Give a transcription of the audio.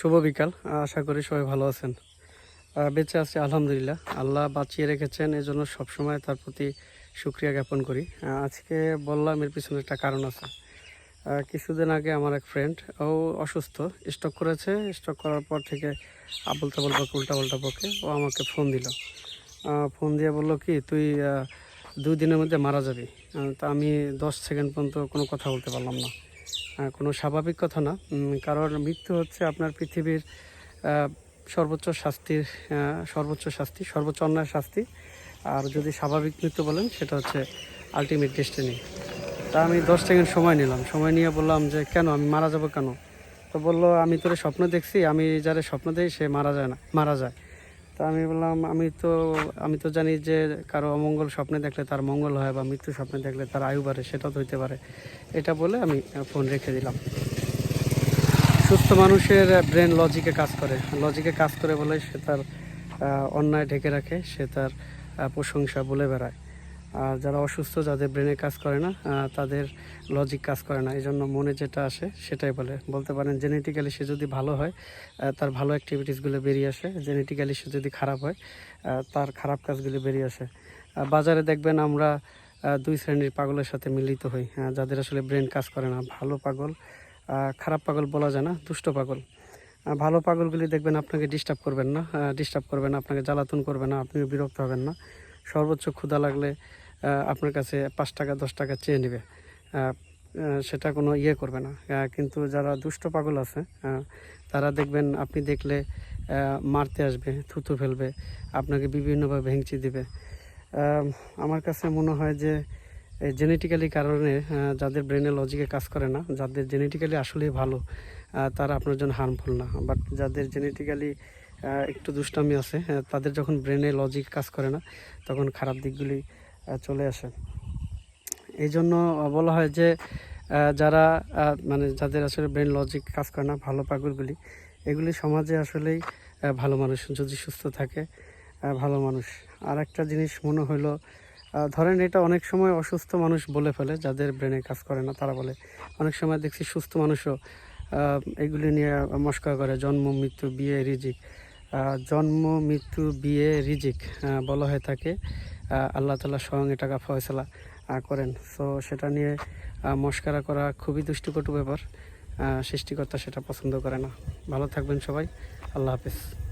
শুভ বিকাল। আশা করি সবাই ভালো আছেন। বেঁচে আছি, আলহামদুলিল্লাহ। আল্লাহ বাঁচিয়ে রেখেছেন, এজন্য সবসময় তার প্রতি সুক্রিয়া জ্ঞাপন করি। আজকে বললাম এর পিছনে একটা কারণ আছে। কিছুদিন আগে আমার এক ফ্রেন্ড ও অসুস্থ স্টক করেছে। স্টক করার পর থেকে আবল তাবল উল্টা পাল্টা বকে। ও আমাকে ফোন দিল। ফোন দিয়ে বলল কি, তুই দুই দিনের মধ্যে মারা যাবি। তা আমি দশ সেকেন্ড পর্যন্ত কোনো কথা বলতে পারলাম না। কোনো স্বাভাবিক কথা না। কারণ মৃত্যু হচ্ছে আপনার পৃথিবীর সর্বোচ্চ শাস্তির সর্বোচ্চ শাস্তি, সর্বোচ্চ অন্যায় শাস্তি। আর যদি স্বাভাবিক মৃত্যু বলেন, সেটা হচ্ছে আলটিমেট ডেস্টিনি তা আমি দশ সেকেন্ড সময় নিলাম। সময় নিয়ে বললাম যে, কেন? আমি মারা যাব কেন? তো বলল, আমি তোরে স্বপ্ন দেখছি। আমি যারা স্বপ্ন দেই, সে মারা যায় না, মারা যায়। তা আমি বললাম, আমি তো আমি তো জানি যে কারও অমঙ্গল স্বপ্নে দেখলে তার মঙ্গল হয় বা মৃত্যু স্বপ্নে দেখলে তার আয়ু বাড়ে সেটাও তো হইতে পারে। এটা বলে আমি ফোন রেখে দিলাম। সুস্থ মানুষের ব্রেন লজিকে কাজ করে। লজিকে কাজ করে বলে সে তার অন্যায় ঢেকে রাখে, সে তার প্রশংসা বলে বেড়ায়। আর যারা অসুস্থ, যাদের ব্রেনে কাজ করে না তাদের লজিক কাজ করে না। এই জন্য মনে যেটা আসে, সেটাই বলে। বলতে পারেন জেনেটিক্যালি সে যদি ভালো হয় তার ভালো অ্যাক্টিভিটিসগুলো বেরিয়ে আসে। জেনেটিক্যালি সে যদি খারাপ হয় তার খারাপ কাজগুলো বেরিয়ে আসে। বাজারে দেখবেন আমরা দুই শ্রেণির পাগলের সাথে মিলিত হই। যাদের আসলে ব্রেন কাজ করে না। ভালো পাগল খারাপ পাগল বলা যায় না, দুষ্ট পাগল। ভালো পাগলগুলি দেখবেন আপনাকে ডিস্টার্ব করবেন না। ডিস্টার্ব করবেন আপনাকে জ্বালাতন করবে না, আপনিও বিরক্ত হবেন না। সর্বোচ্চ ক্ষুধা লাগলে আপনার কাছে পাঁচ টাকা, দশ টাকা চেয়ে নেবে। সেটা কোনো ইয়ে করবে না। কিন্তু যারা দুষ্ট পাগল আছে তারা দেখবেন আপনি দেখলে মারতে আসবে, থুতু ফেলবে, আপনাকে বিভিন্নভাবে ভেঙচি দিবে। আমার কাছে মনে হয় যে জেনেটিক্যালি কারণে যাদের ব্রেনে লজিকে কাজ করে না, যাদের জেনেটিক্যালি আসলেই ভালো তারা আপনার জন্য হার্মফুল না। বাট যাদের জেনেটিক্যালি একটু দুষ্টামি আছে। তাদের যখন ব্রেনে লজিক কাজ করে না, তখন খারাপ দিকগুলি চলে আসে। এই জন্য বলা হয় যে যারা মানে যাদের আসলে ব্রেন লজিক কাজ করে না, ভালো পাগলগুলি, এগুলি সমাজে আসলেই ভালো মানুষ। যদি সুস্থ থাকে ভালো মানুষ। আর একটা জিনিস মনে হলো ধরেন এটা অনেক সময় অসুস্থ মানুষ বলে ফেলে, যাদের ব্রেনে কাজ করে না, তারা বলে। অনেক সময় দেখছি সুস্থ মানুষও এগুলি নিয়ে মস্কা করে, জন্ম, মৃত্যু, বিয়ে, রিজিক। জন্ম, মৃত্যু, বিয়ে, রিজিক বলা হয়ে থাকে। আল্লাহ তালা স্বয়ং এটাকে ফয়সলা করেন। সো সেটা নিয়ে মস্কারা করা খুবই দুষ্টিকটু ব্যাপার। সৃষ্টিকর্তা সেটা পছন্দ করে না। ভালো থাকবেন সবাই। আল্লাহ হাফিজ।